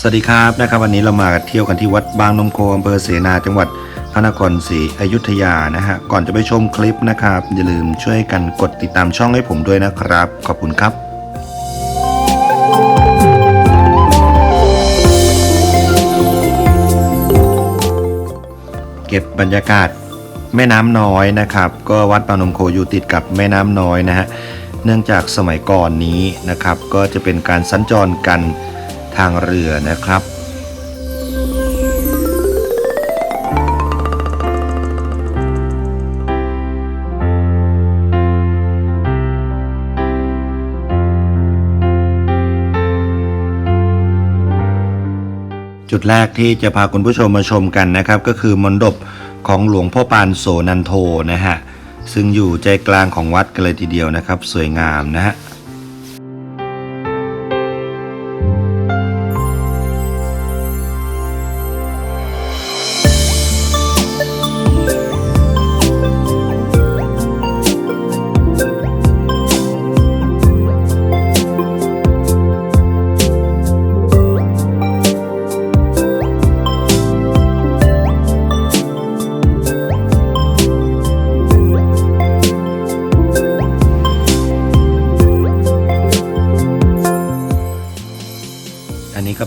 สวัสดีครับนะครับวันนี้เรามาเที่ยวกันที่วัดบางนมโคอำเภอเสนาจังหวัดพระนครศรีอยุธยานะฮะก่อนจะไปชมคลิปนะครับ อย่าลืมช่วยกันกดติดตามช่องให้ผมด้วยนะครับ ขอบคุณครับเก็บบรรยากาศแม่น้ำน้อยนะครับ ก็วัดบางนมโคอยู่ติดกับแม่น้ำน้อยนะฮะเนื่องจากสมัยก่อนนี้นะครับ ก็จะเป็นการสัญจรกัน ทางเรือนะครับ จุดแรกที่จะพาคุณผู้ชมมาชมกันนะครับ ก็คือมณฑปของหลวงพ่อปานโสนันโทนะฮะซึ่งอยู่ใจกลางของวัดกันเลยทีเดียวนะครับ สวยงามนะฮะ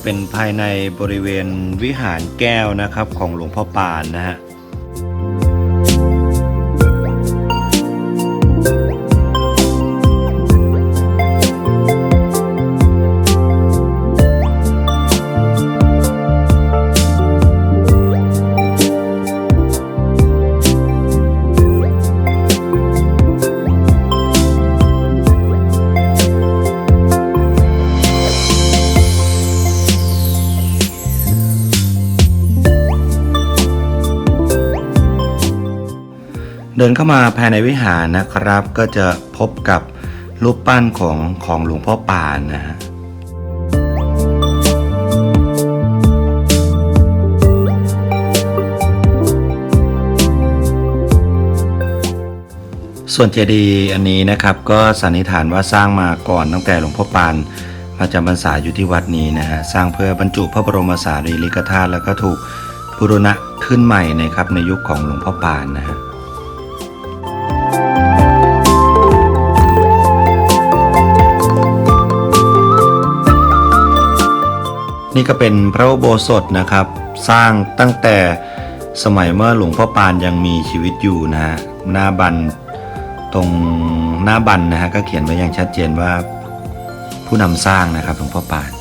เป็นภายในบริเวณวิหารแก้วนะครับของหลวงพ่อปานนะฮะ เดินเข้ามาภายในวิหารนะครับ ก็จะพบกับรูปปั้นของของหลวงพ่อปานนะฮะส่วนเจดีย์อันนี้นะครับก็สันนิษฐานว่าสร้างมาก่อนตั้งแต่หลวงพ่อปานมาจำพรรษาอยู่ที่วัดนี้นะฮะสร้างเพื่อบรรจุพระบรมสารีริกธาตุแล้วก็ถูกบูรณะขึ้นใหม่นะครับในยุคของหลวงพ่อปานนะฮะ นี่ก็เป็นพระอุโบสถนะครับ สร้างตั้งแต่สมัยเมื่อหลวงพ่อปานยังมีชีวิตอยู่นะฮะหน้าบันตรงหน้าบันนะฮะก็เขียนไว้อย่างชัดเจนว่าผู้นำสร้างนะครับหลวงพ่อปาน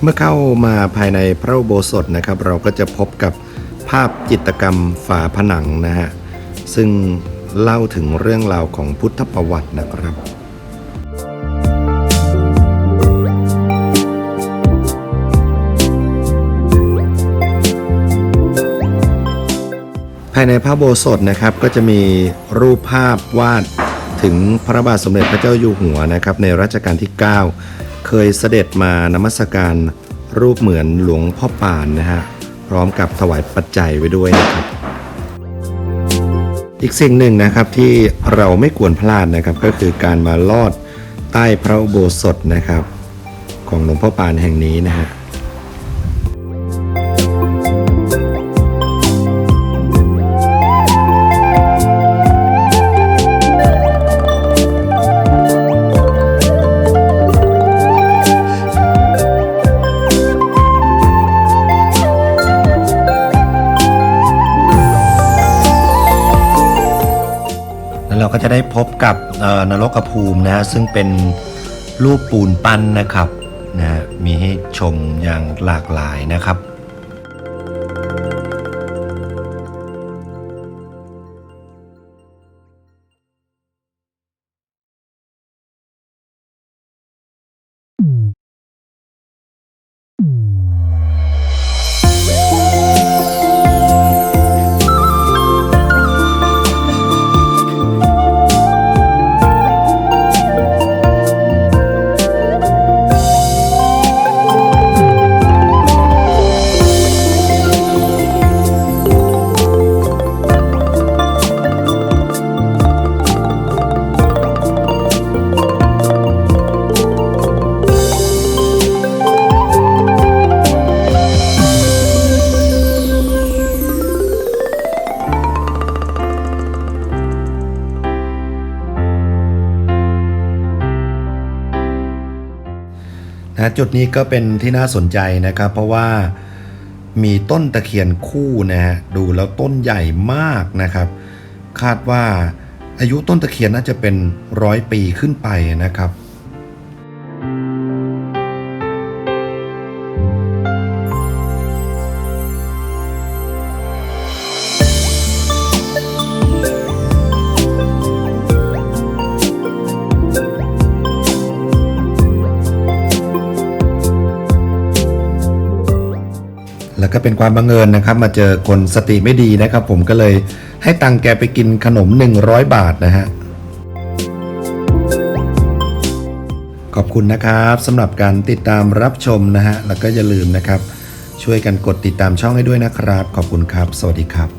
เมื่อเข้ามาภายในพระอุโบสถนะครับ เราก็จะพบกับภาพจิตรกรรมฝาผนังนะฮะซึ่งเล่าถึงเรื่องราวของพุทธประวัตินะครับายในพระโบสถนะครับก็จะมีรูปภาพวาดถึงพระบาทสมเด็จพระเจ้าอยู่หัวนะครับในรัชกาลที่ 9 เคยเสด็จมานมัสการรูปเหมือนหลวงพ่อปานนะฮะพร้อมกับถวายปัจจัยไว้ด้วยนะครับ อีกสิ่งหนึ่งนะครับที่เราไม่ควรพลาดนะครับก็คือการมาลอดใต้พระโบสถนะครับ ของหลวงพ่อปานแห่งนี้นะฮะ ได้พบกับนรกภูมินะฮะซึ่งเป็นรูปปูนปั้นนะครับนะมีให้ชมอย่างหลากหลายนะครับ นะจุดนี้ก็เป็นที่น่าสนใจนะครับ เพราะว่ามีต้นตะเคียนคู่นะฮะดูแล้วต้นใหญ่มากนะครับ คาดว่าอายุต้นตะเคียนน่าจะเป็นร้อยปีขึ้นไปนะครับ แล้วก็เป็นความบังเอิญนะครับ มาเจอคนสติไม่ดีนะครับ ผมก็เลยให้ตังแกไปกินขนม 100 บาทนะฮะขอบคุณนะครับสำหรับการติดตามรับชมนะฮะแล้วก็อย่าลืมนะครับ ช่วยกันกดติดตามช่องให้ด้วยนะครับ ขอบคุณครับ สวัสดีครับ